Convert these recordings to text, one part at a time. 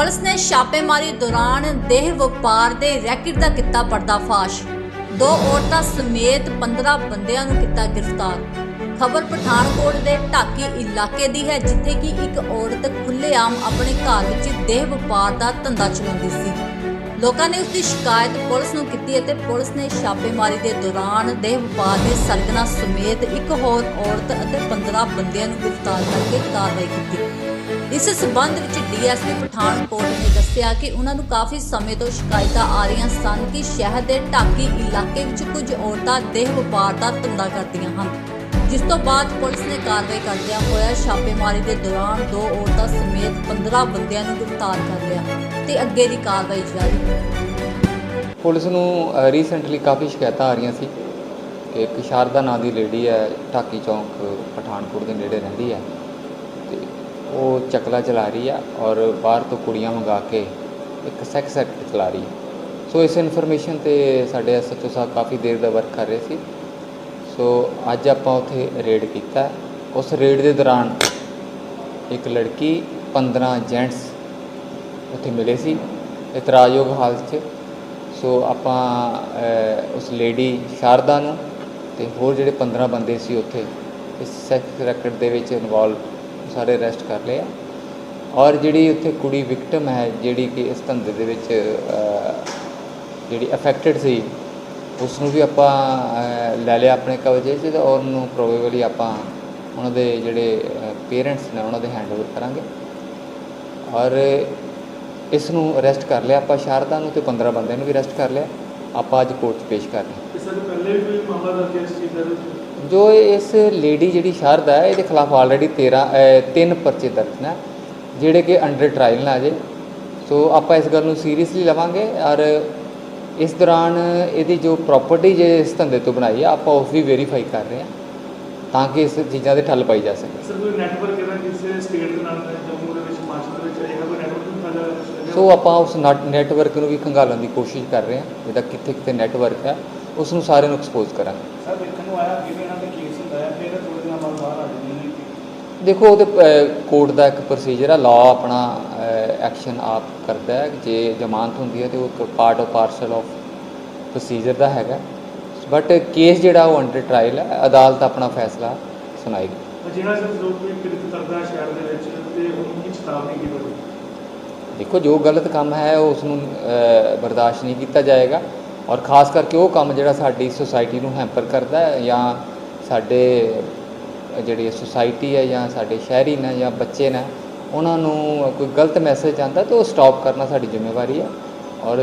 Police ਨੇ ਛਾਪੇਮਾਰੀ ਦੌਰਾਨ ਦੇਹ ਵਪਾਰ ਦੇ ਰੈਕਟ ਦਾ ਕੀਤਾ ਪਰਦਾਫਾਸ਼। ਦੋ ਔਰਤਾਂ ਸਮੇਤ 15 ਬੰਦਿਆਂ ਨੂੰ ਕੀਤਾ ਗ੍ਰਿਫਤਾਰ। ਖਬਰ ਪਠਾਨਕੋਟ ਦੇ ਢਾਕੀ ਇਲਾਕੇ ਦੀ ਹੈ, ਜਿੱਥੇ ਕਿ ਇੱਕ ਔਰਤ ਖੁੱਲ੍ਹੇਆਮ ਆਪਣੇ ਘਰ ਵਿੱਚ ਦੇਹ ਵਪਾਰ ਦਾ ਧੰਦਾ ਚਲਾਉਂਦੀ ਸੀ। ਲੋਕਾਂ ਨੇ ਉਸ ਦੀ ਸ਼ਿਕਾਇਤ ਪੁਲਿਸ ਨੂੰ ਕੀਤੀ ਅਤੇ ਪੁਲਿਸ ਨੇ ਛਾਪੇਮਾਰੀ ਦੇ ਦੌਰਾਨ ਦੇਹ ਵਪਾਰ ਦੇ ਸਰਗਨਾ ਸਮੇਤ ਇੱਕ ਹੋਰ ਔਰਤ ਅਤੇ 15 ਬੰਦਿਆਂ ਨੂੰ ਗ੍ਰਿਫਤਾਰ ਕਰਕੇ ਕਾਰਵਾਈ ਕੀਤੀ। ਇਸ ਸਬੰਧ ਵਿੱਚ ਡੀਐਸਪੀ ਪਠਾਨਕੋਟ ਨੇ ਦੱਸਿਆ ਕਿ ਉਹਨਾਂ ਨੂੰ ਕਾਫੀ ਸਮੇਂ ਤੋਂ ਸ਼ਿਕਾਇਤਾਂ ਆ ਰਹੀਆਂ ਸਨ ਕਿ ਸ਼ਹਿਰ ਦੇ ਢਾਕੀ ਇਲਾਕੇ ਵਿੱਚ ਕੁਝ ਔਰਤਾਂ ਦੇਹ ਵਪਾਰ ਦਾ ਧੰਦਾ ਕਰਦੀਆਂ ਹਨ। ਜਿਸ ਤੋਂ ਬਾਅਦ ਪੁਲਿਸ ਨੇ ਕਾਰਵਾਈ ਕਰਦਿਆਂ ਹੋਇਆ ਛਾਪੇਮਾਰੀ ਦੇ ਦੌਰਾਨ ਦੋ ਔਰਤਾਂ ਸਮੇਤ 15 ਬੰਦਿਆਂ ਨੂੰ ਗ੍ਰਿਫਤਾਰ ਕਰ ਲਿਆ ਤੇ ਅੱਗੇ ਦੀ ਕਾਰਵਾਈ ਜਾਰੀ। ਪੁਲਿਸ ਨੂੰ ਰੀਸੈਂਟਲੀ ਕਾਫੀ ਸ਼ਿਕਾਇਤਾਂ ਆ ਰਹੀਆਂ ਸੀ ਕਿ ਇੱਕ ਸ਼ਾਰਦਾ ਨਾਂ ਦੀ ਲੇਡੀ ਹੈ, ਢਾਕੀ ਚੌਂਕ, ਪਠਾਨਕੋਟ ਦੇ ਨੇੜੇ ਰਹਿੰਦੀ ਹੈ ਤੇ ਉਹ ਚਕਲਾ ਚਲਾ ਰਹੀ ਆ ਔਰ ਬਾਹਰ ਤੋਂ ਕੁੜੀਆਂ ਮੰਗਾ ਕੇ ਇੱਕ ਸੈਕਸ ਐਕਟ ਚਲਾ ਰਹੀ ਹੈ ਸੋ ਇਸ ਇਨਫੋਰਮੇਸ਼ਨ ਤੇ ਸਾਡੇ ਐਸਐਚਓ ਸਾਹਿਬ ਕਾਫੀ ਦੇਰ ਦਾ ਵਰਕ ਕਰ ਰਹੇ ਸੀ। ਸੋ ਅੱਜ ਆਪਾਂ ਉੱਥੇ ਰੇਡ ਕੀਤਾ। ਉਸ ਰੇਡ ਦੇ ਦੌਰਾਨ ਇੱਕ ਲੜਕੀ 15 ਜੈਂਟਸ ਉੱਥੇ ਮਿਲੇ ਸੀ। ਇਤਰਾਜ਼ਯੋਗ ਹਾਲਤ 'ਚ। ਸੋ ਆਪਾਂ ਉਸ ਲੇਡੀ ਸ਼ਾਰਦਾ ਨੂੰ ਤੇ ਹੋਰ ਜਿਹੜੇ 15 ਬੰਦੇ ਸੀ ਉੱਥੇ, ਇਸ ਸੈਕਸ ਰੈਕਟ ਦੇ ਵਿੱਚ ਇਨਵੋਲਵ ਸਾਰੇ ਅਰੈਸਟ ਕਰ ਲਏ ਆ। ਔਰ ਜਿਹੜੀ ਉੱਥੇ ਕੁੜੀ ਵਿਕਟਮ ਹੈ, ਜਿਹੜੀ ਕਿ ਇਸ ਧੰਦੇ ਦੇ ਵਿੱਚ ਜਿਹੜੀ ਅਫੈਕਟਡ ਸੀ ਉਸ ਨੂੰ ਵੀ ਆਪਾਂ ਲੈ ਲਿਆ ਆਪਣੇ ਕਬਜ਼ੇ 'ਚ ਤੇ ਔਰ ਉਹਨੂੰ ਪ੍ਰੋਬੇਬਲੀ ਆਪਾਂ ਉਹਨਾਂ ਦੇ ਜਿਹੜੇ ਪੇਰੈਂਟਸ ਨੇ ਉਹਨਾਂ ਦੇ ਹੈਂਡਓਵਰ ਕਰਾਂਗੇ। ਔਰ ਇਸ ਨੂੰ ਅਰੈਸਟ ਕਰ ਲਿਆ। ਆਪਾਂ ਸ਼ਾਰਦਾ ਨੂੰ ਤੇ 15 ਬੰਦਿਆਂ ਨੂੰ ਵੀ ਅਰੈਸਟ ਕਰ ਲਿਆ। ਆਪਾਂ ਅੱਜ ਕੋਰਟ 'ਚ ਪੇਸ਼ ਕਰ ਰਹੇ ਹਾਂ। ਇਸ ਪਹਿਲੇ ਵੀ ਕੋਈ ਮਾਮਲਾ ਦਰਜ ਹੈ ਇਸ ਚੀਜ਼ ਦਾ ਜੋ ਇਸ ਲੇਡੀ ਜਿਹੜੀ ਸ਼ਾਰਦਾ ਹੈ ਇਹਦੇ ਖਿਲਾਫ ਆਲਰੇਡੀ 13 ਅ, ਤਿੰਨ ਪਰਚੇ ਦਰਜ ਨੇ ਜਿਹੜੇ ਕਿ ਅੰਡਰ ਟ੍ਰਾਇਲ ਨੇ ਅਜੇ। ਸੋ ਆਪਾਂ ਇਸ ਗੱਲ ਨੂੰ ਸੀਰੀਅਸਲੀ ਲਵਾਂਗੇ ਔਰ ਇਸ ਦੌਰਾਨ ਇਹਦੀ ਜੋ ਪ੍ਰਾਪਰਟੀ ਜੇ ਇਸ ਧੰਦੇ ਤੋਂ ਬਣਾਈ ਆ ਆਪਾਂ ਉਸ ਵੀ ਵੈਰੀਫਾਈ ਕਰ ਰਹੇ ਹਾਂ ਤਾਂ ਕਿ ਇਸ ਚੀਜ਼ਾਂ ਦੇ ਠੱਲ ਪਾਈ ਜਾ ਸਕੇ। ਸਰ ਕੋਈ ਨੈਟਵਰਕ ਇਹਦਾ ਕਿਸੇ ਸਟੇਟ ਦੇ ਨਾਲ ਜੰਮੂ ਦੇ ਵਿੱਚ ਦੇ ਵਿੱਚ ਇਹਦਾ ਕੋਈ ਨੈਟਵਰਕ ਸੋ ਆਪਾਂ ਉਸ ਨੈਟਵਰਕ ਨੂੰ ਵੀ ਖੰਗਾਲਣ ਦੀ ਕੋਸ਼ਿਸ਼ ਕਰ ਰਹੇ ਹਾਂ ਜਿਹਦਾ ਕਿੱਥੇ ਕਿੱਥੇ ਨੈਟਵਰਕ ਹੈ ਉਸ ਨੂੰ ਸਾਰਿਆਂ ਨੂੰ ਐਕਸਪੋਜ਼ ਕਰਾਂਗੇ। ਸਰ ਦੇਖਣ ਨੂੰ ਆਇਆ? ਕਿ ਇਹਨਾਂ ਦਾ ਕੇਸ ਹੁੰਦਾ ਹੈ ਫਿਰ ਥੋੜੇ ਦਿਨਾਂ ਬਾਅਦ ਬਾਹਰ ਆ ਜਾਂਦੇ ਨੇ ਦੇਖੋ ਉਹਦੇ ਕੋਰਟ ਦਾ ਇੱਕ ਪ੍ਰੋਸੀਜਰ ਹੈ ਲਾਅ ਆਪਣਾ ਐਕਸ਼ਨ ਆਪ ਕਰਦਾ ਹੈ। ਜੇ ਜ਼ਮਾਨਤ ਹੁੰਦੀ ਹੈ ਤੇ ਉਹ ਇੱਕ part of parcel of procedure ਦਾ ਹੈਗਾ। ਬਟ ਕੇਸ ਜਿਹੜਾ ਉਹ ਅੰਡਰ ਟ੍ਰਾਇਲ ਹੈ ਅਦਾਲਤ ਆਪਣਾ ਫੈਸਲਾ ਸੁਣਾਏਗੀ। ਪਰ ਜਿਹੜਾ ਸਰ ਜੋ ਕੋਈ ਕਿਰਤ ਕਰਦਾ ਹੈ ਸ਼ਹਿਰ ਦੇ ਵਿੱਚ ਤੇ ਉਹਨੂੰ ਕੀ ਚੇਤਾਵਨੀ ਕੀ ਹੋਵੇ ਦੇਖੋ ਜੋ ਗਲਤ ਕੰਮ ਹੈ ਉਸ ਨੂੰ ਬਰਦਾਸ਼ਤ ਨਹੀਂ ਕੀਤਾ ਜਾਏਗਾ। ਔਰ ਖਾਸ ਕਰਕੇ ਉਹ ਕੰਮ ਜਿਹੜਾ ਸਾਡੀ ਸੁਸਾਇਟੀ ਨੂੰ ਹੈਂਪਰ ਕਰਦਾ ਹੈ ਜਾਂ ਸਾਡੇ ਜਿਹੜੀ ਸੁਸਾਇਟੀ ਹੈ ਜਾਂ ਸਾਡੇ ਸ਼ਹਿਰੀ ਨੇ ਜਾਂ ਬੱਚੇ ਨੇ, ਉਹਨਾਂ ਨੂੰ ਕੋਈ ਗਲਤ ਮੈਸੇਜ ਆਉਂਦਾ ਤਾਂ ਉਹ ਸਟਾਪ ਕਰਨਾ ਸਾਡੀ ਜ਼ਿੰਮੇਵਾਰੀ ਹੈ। ਔਰ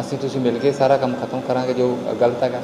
ਅਸੀਂ ਤੁਸੀਂ ਮਿਲ ਕੇ ਸਾਰਾ ਕੰਮ ਖਤਮ ਕਰਾਂਗੇ ਜੋ ਗਲਤ ਹੈਗਾ।